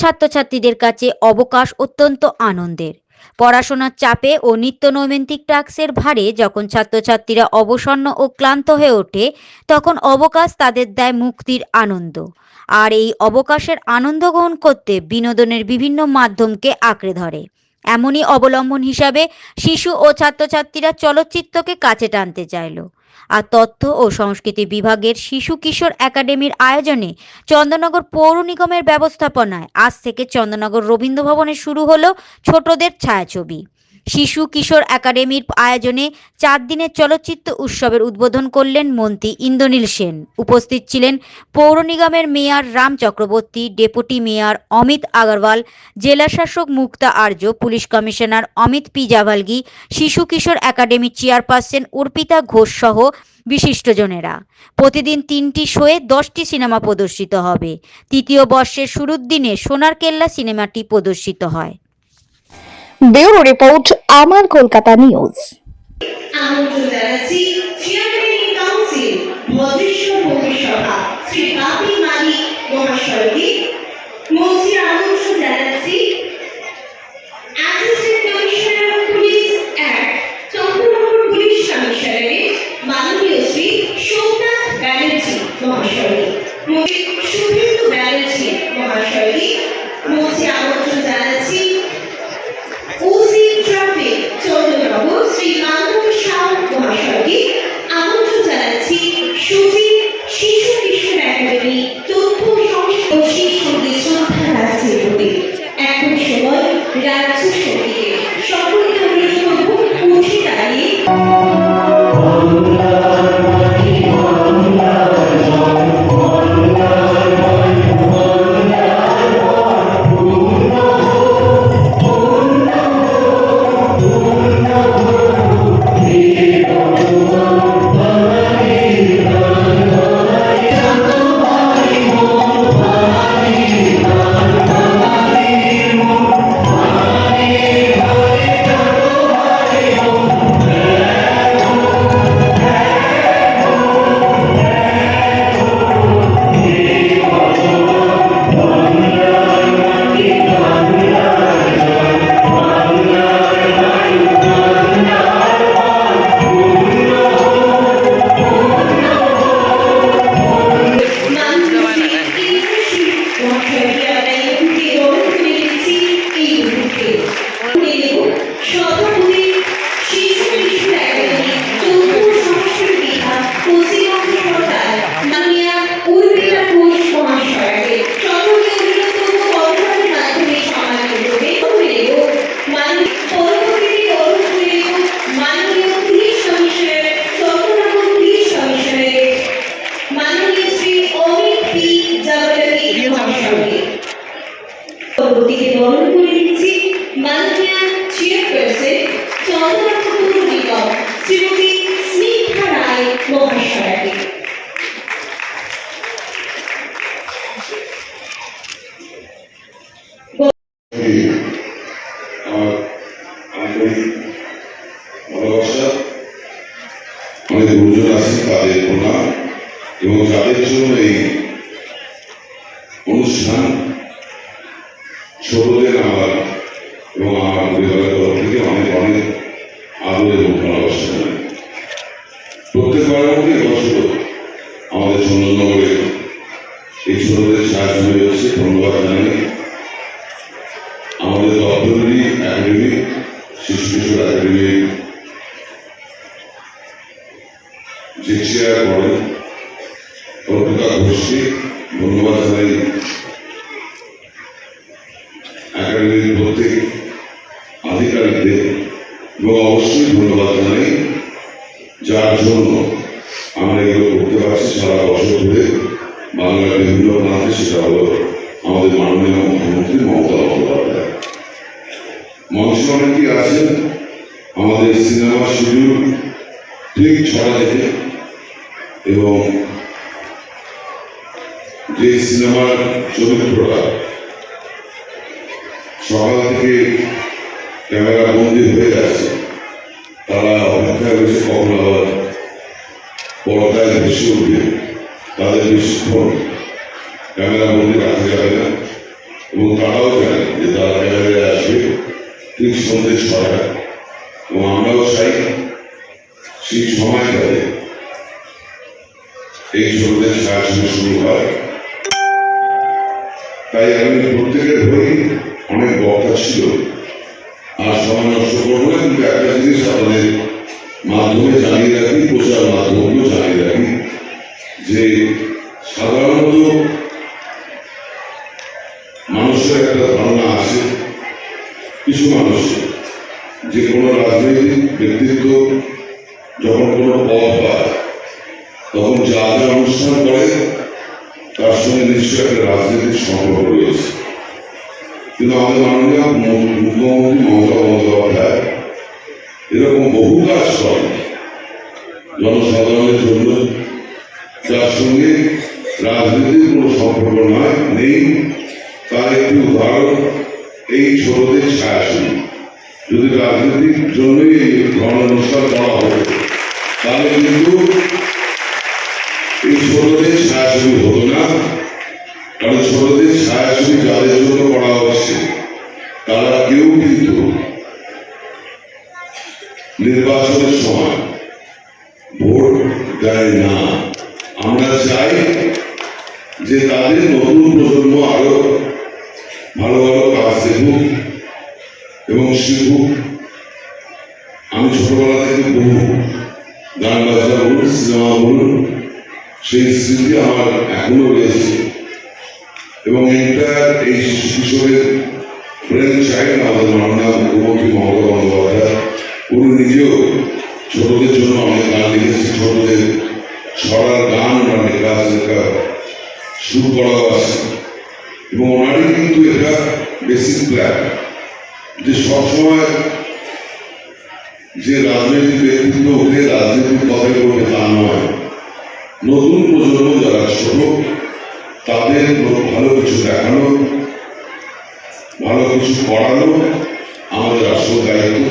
ছাত্রছাত্রীদের কাছে অবকাশ অত্যন্ত আনন্দের। পড়াশোনার চাপে ও নিত্য নৈমিত্তিক টাস্কের ভারে যখন ছাত্রছাত্রীরা অবসন্ন ও ক্লান্ত হয়ে ওঠে, তখন অবকাশ তাদের দেয় মুক্তির আনন্দ। আর এই অবকাশের আনন্দ গ্রহণ করতে বিনোদনের বিভিন্ন মাধ্যমকে আঁকড়ে ধরে। এমনই অবলম্বন হিসাবে শিশু ও ছাত্রছাত্রীরা চলচ্চিত্রকে কাছে টানতে চাইলো। আর তথ্য ও সংস্কৃতি বিভাগের শিশু কিশোর একাডেমির আয়োজনে চন্দননগর পৌর নিগমের ব্যবস্থাপনায় আজ থেকে চন্দননগর রবীন্দ্র ভবনে শুরু হলো ছোটদের ছায়াছবি। শিশু কিশোর একাডেমির আয়োজনে চার দিনের চলচ্চিত্র উৎসবের উদ্বোধন করলেন মন্ত্রী ইন্দ্রনীল সেন। উপস্থিত ছিলেন পৌর নিগমের mayor Ram Chakraborty, deputy mayor Amit Agarwal, জেলা শাসক Mukta Arya, police commissioner Amit P Javalgi, শিশু কিশোর একাডেমির চেয়ারপারসন অর্পিতা ঘোষ সহ বিশিষ্টজনেরা। প্রতিদিন তিনটি শোয়ে দশটি সিনেমা প্রদর্শিত হবে। তৃতীয় বর্ষের শুরুর দিনে সোনার কেল্লা সিনেমাটি প্রদর্শিত হয়। ব্যুরো রিপোর্ট আমার কলকাতা নিউজ আমন্ত্রণ জানাচ্ছি চেয়ারম্যান কাউন্সিল জন্য এই অনুষ্ঠান ছোটদের আমার এবং আমার পরিবারের তরফ থেকে অনেক অনেক আদর এবং ভালোবাসা। জানাই প্রত্যেকবারের মধ্যে এবছর আমাদের চন্দননগরে এই ছোটদের সাহায্য হয়েছে ধন্যবাদ জানাই। আমাদের দপ্তরি একাডেমি শিশু কিশোর একাডেমি যে চেয়ার করেন অর্পিতা ঘোষকে ধন্যবাদ জানাই একাডেমির প্রত্যেক আধিকারিকদের এবং অবশ্যই ধন্যবাদ জানাই যার জন্য আমরা এগুলো করতে পারছি সারা বছর ধরে বাংলার বিভিন্ন প্রান্তে সেটা হলো আমাদের মাননীয় মুখ্যমন্ত্রী মমতা বন্দ্যোপাধ্যায় মঞ্চে অনেকেই আছেন আমাদের সিনেমা শিডিউল ঠিক ছড়া থেকে এবং যে সিনেমার চরিত্রটা সকাল থেকে ক্যামেরা বন্দি হয়ে আছে তারা অপেক্ষা করেছে কখন আবার পর্দায় ভেসে উঠবে তাদের বেশিক্ষণ ক্যামেরা বন্দি রাখা যাবে না এবং তারাও জানে যে তারা ক্যামেরায় আসবে ঠিক সন্ধ্যে ছটায় এবং আমরাও চাই সেই সময়টাতে এই ছোটদের সাহায্য শুরু হয়। তাই আমি প্রত্যেকের হয়ে অনেক বক্তা ছিল। আর সময় নষ্ট করব না, কিন্তু একটা জিনিস আপনাদের মাধ্যমে জানিয়ে রাখি, প্রচার মাধ্যমেও জানিয়ে রাখি, যে সাধারণত মানুষের একটা ধারণা আছে, কিছু মানুষ যে কোনো রাজনৈতিক ব্যক্তিত্ব যখন কোনো পদ পায়, তখন যা যা অনুষ্ঠান করে তার সঙ্গে নিশ্চয়ই একটা রাজনৈতিক সম্পর্ক রয়েছে। কিন্তু আমাদের মাননীয় মুখ্যমন্ত্রী মমতা বন্দ্যোপাধ্যায় এরকম বহু কাজ করেন। জনসাধারণের জন্য যার সঙ্গে রাজনীতির কোনো সম্পর্ক নয় নেই। তার একটি উদাহরণ, এই ছোটদের ছায়াছবি যদি রাজনীতির জন্যই এই অনুষ্ঠান করা হতো, তাহলে কিন্তু এই ছোটদের ছায়াছবি হতো না, কারণ ছোটদের ছায়াছবি যাদের জন্য করা হচ্ছে, তারা কেউ কিন্তু নির্বাচনের সময় ভোট দেয় না। আমরা চাই যে তাদের নতুন প্রজন্ম আরও ভালো ভালো কাজ দেখুক এবং শিখুক। আমি ছোটবেলা থেকে বহু গান বাজনা বলুন, সিনেমা বলুন সেই স্মৃতি আমার এখনও রয়েছে। এবং এটা এই কিশোরের ব্রেন চাইল্ড আমাদের মাননীয় মুখ্যমন্ত্রী মমতা বন্দ্যোপাধ্যায়। উনি নিজেও ছোটদের জন্য অনেক গান লিখেছে ছোটদের ছড়ার গান ওনার লেখা আছে লেখা শুরু করাও আছে। এবং ওনারই কিন্তু এটা বেসিক প্ল্যান যে সবসময় যে রাজনৈতিক ব্যক্তিত্ব উঠে রাজনীতির কথাই বলবে, তা নয়। নতুন প্রজন্ম যারা ছোট, তাদের ভালো কিছু দেখানো, ভালো কিছু করানো আমাদের আসল দায়িত্ব।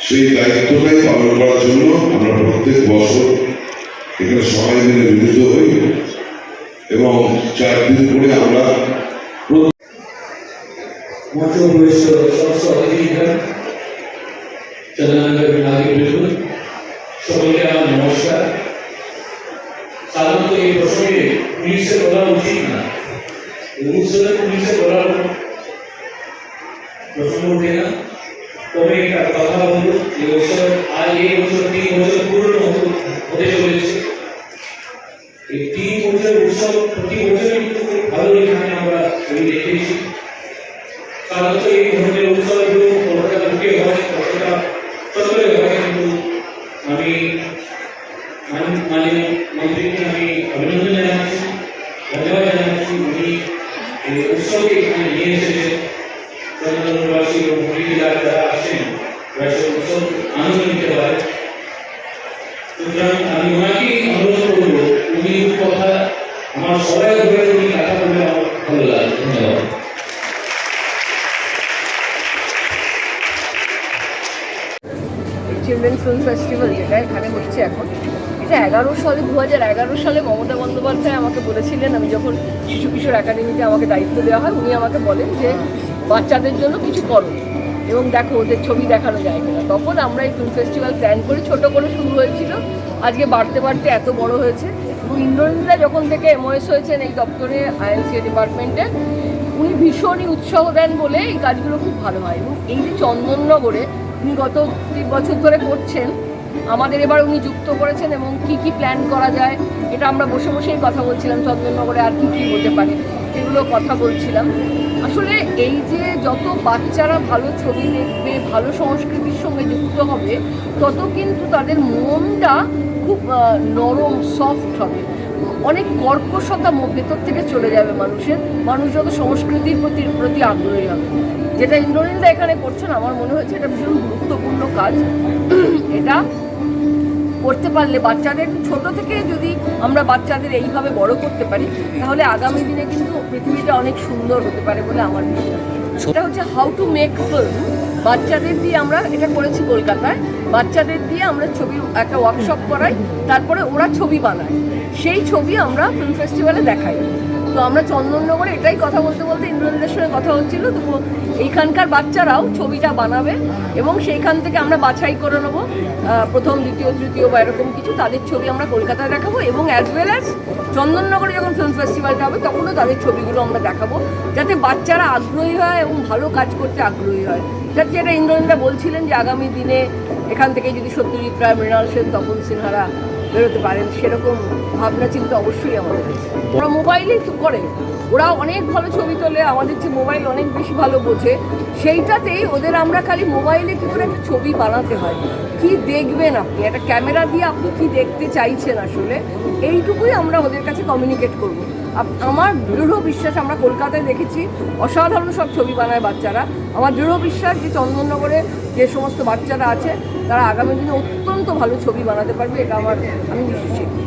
সেই দায়িত্বটাই পালন করার জন্য আমরা প্রত্যেক বছর এখানে সবাই মিলে মিলিত হই এবং চার দিন পরে আমরা প্রবেশ সমস্ত অতিথিগণ চন্দ্রনগর নাগরিক বৃন্দ সকলকে আমার নমস্কার সাধারণত এই প্রসঙ্গে পুলিশে বলা উচিত না অনুষ্ঠানে পুলিশে বলার প্রসঙ্গ ওঠে না তবে একটা কথা বলব যে বছর আজ এই বছর তিন বছর পূর্ণ হতে- হতে চলেছে এই তিন বছর উৎসব প্রতি বছরই কিন্তু খুব ভালো এখানে আমরা ছবি দেখেছি সাধারণত এই ধরনের উৎসবগুলো কতটা বুকে হয় কতটা চত্বরে হয় কিন্তু আমি মান- মাননীয় মন্ত্রীকে আমি অভিনন্দন জানাচ্ছি ধন্যবাদ জানাচ্ছি উনি এই উৎসবকে এখানে নিয়ে এসেছেন চন্দ্রনগরবাসী এবং হরিজেলার যারা আসেন তারা সে উৎসব আনন্দ নিতে পারে সুতরাং আমি ওনাকেই অনুরোধ করব উনি কথা আমার সবাই ধরে উনি কথা বললে আমার ভালো লাগে ধন্যবাদ চিলড্রেন ফিল্ম ফেস্টিভ্যাল যেটা এখানে হচ্ছে এখন এটা এগারো সালে দু হাজার এগারো সালে মমতা বন্দ্যোপাধ্যায় আমাকে বলেছিলেন, আমি যখন শিশু কিশোর একাডেমিতে আমাকে দায়িত্ব দেওয়া হয়, উনি আমাকে বলেন যে, বাচ্চাদের জন্য কিছু করো। এবং দেখো, ওদের ছবি দেখানো যায় কিনা। তখন আমরা এই ফিল্ম ফেস্টিভ্যাল প্ল্যান করে ছোট করে শুরু হয়েছিল। আজকে বাড়তে বাড়তে এত বড় হয়েছে। এবং ইন্দ্রনীতা যখন থেকে এমওএস হয়েছেন এই দপ্তরে আইএনসিএ ডিপার্টমেন্টে উনি ভীষণই উৎসাহ দেন বলে এই কাজগুলো খুব ভালো হয়। এবং এই যে চন্দননগরে উনি গত তিন বছর ধরে করছেন আমাদের এবার উনি যুক্ত করেছেন এবং কি কি প্ল্যান করা যায়, এটা আমরা বসে বসেই কথা বলছিলাম চন্দননগরে আর কি কি হতে পারে, এগুলো কথা বলছিলাম। আসলে এই যে যত বাচ্চারা ভালো ছবি দেখবে, ভালো সংস্কৃতির সঙ্গে যুক্ত হবে, তত কিন্তু তাদের মনটা খুব নরম সফট হবে। অনেক কর্কশতা ভেতর থেকে চলে যাবে মানুষের, মানুষ যত সংস্কৃতির প্রতি প্রতি আগ্রহী হবে। যেটা ইন্দ্রনীলদা এখানে করছেন, আমার মনে হচ্ছে এটা ভীষণ গুরুত্বপূর্ণ কাজ। এটা করতে পারলে বাচ্চাদের ছোট থেকে যদি আমরা বাচ্চাদের এইভাবে বড় করতে পারি তাহলে আগামী দিনে কিন্তু পৃথিবীটা অনেক সুন্দর হতে পারে বলে আমার বিশ্বাস। এটা হচ্ছে হাউ টু মেক ফিল্ম বাচ্চাদের দিয়ে আমরা এটা করেছি কলকাতায়। বাচ্চাদের দিয়ে আমরা ছবি একটা ওয়ার্কশপ করাই তারপরে ওরা ছবি বানায়। সেই ছবি আমরা ফিল্ম ফেস্টিভ্যালে দেখাই। তো আমরা চন্দননগরে এটাই কথা বলতে বলতে ইন্দ্রনীলের সঙ্গে কথা হচ্ছিল। তো এইখানকার বাচ্চারাও ছবিটা বানাবে এবং সেইখান থেকে আমরা বাছাই করে নেব। প্রথম, দ্বিতীয়, তৃতীয় বা এরকম কিছু তাদের ছবি আমরা কলকাতায় দেখাবো এবং অ্যাজ ওয়েল অ্যাজ চন্দননগরে যখন ফিল্ম ফেস্টিভ্যালটা হবে তখনও তাদের ছবিগুলো আমরা দেখাবো। যাতে বাচ্চারা আগ্রহী হয় এবং ভালো কাজ করতে আগ্রহী হয়। যাতে যেটা ইন্দ্রনীলদা বলছিলেন যে আগামী দিনে এখান থেকে যদি সত্যজিৎ রায়, মৃণাল সেন, তপন সিনহারা বেরোতে পারেন, সেরকম ভাবনা চিন্তা অবশ্যই আমাদের আছে ওরা মোবাইলেই তো করে। ওরা অনেক ভালো ছবি তোলে, আমাদের যে মোবাইল অনেক বেশি ভালো বোঝে। সেইটাতেই ওদের আমরা খালি মোবাইলে কী করে একটা ছবি বানাতে হয়। কি দেখবেন আপনি? একটা ক্যামেরা দিয়ে আপনি কি দেখতে চাইছেন আসলে? এইটুকুই আমরা ওদের কাছে কমিউনিকেট করব। আমার দৃঢ় বিশ্বাস, আমরা কলকাতায় দেখেছি, অসাধারণ সব ছবি বানায় বাচ্চারা। আমার দৃঢ় বিশ্বাস যে চন্দননগরে যে সমস্ত বাচ্চারা আছে, তারা আগামী দিনে অত্যন্ত ভালো ছবি বানাতে পারবে এটা আমার আমি নিশ্চিত।